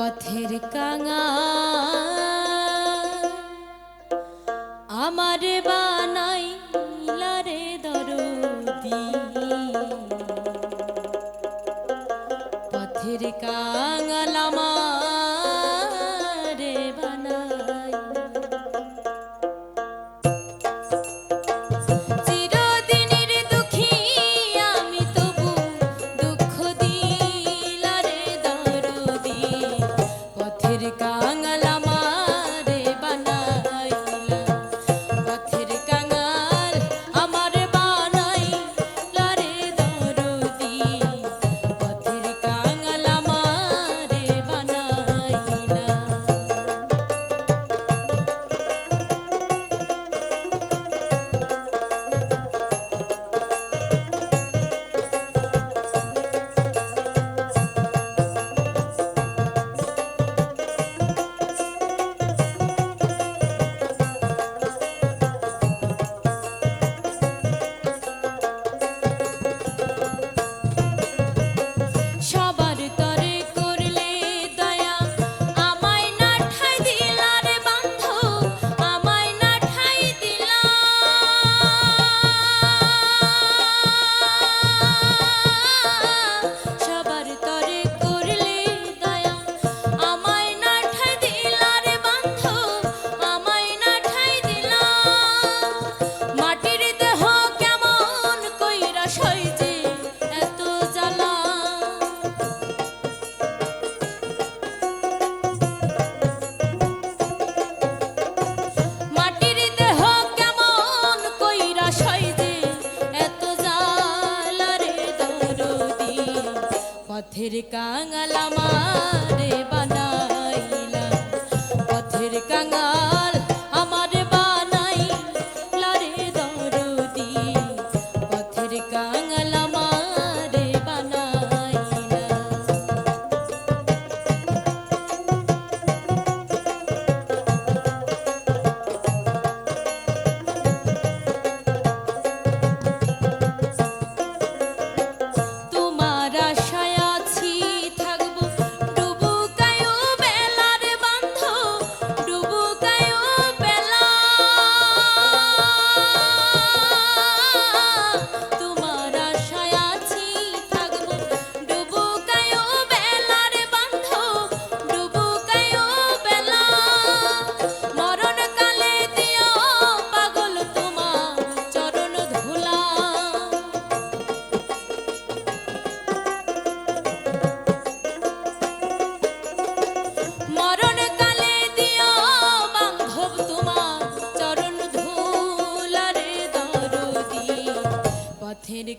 পথের কাঙা আমার বানাই লারে দরদি। পথের কাঙালামা পথের কাঙালামারে বানা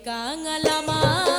কাঙালামা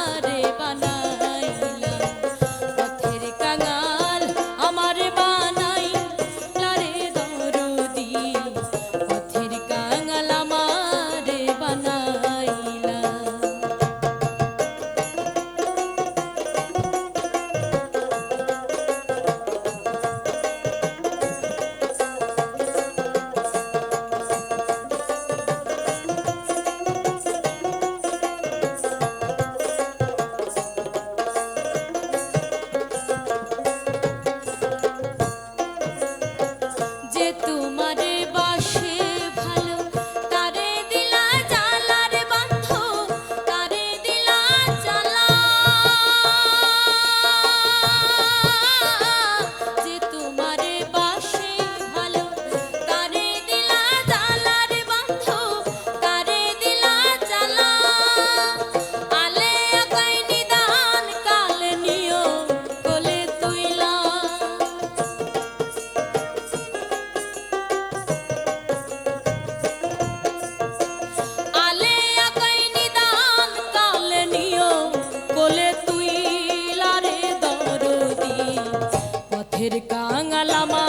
শহরের কাঙালামা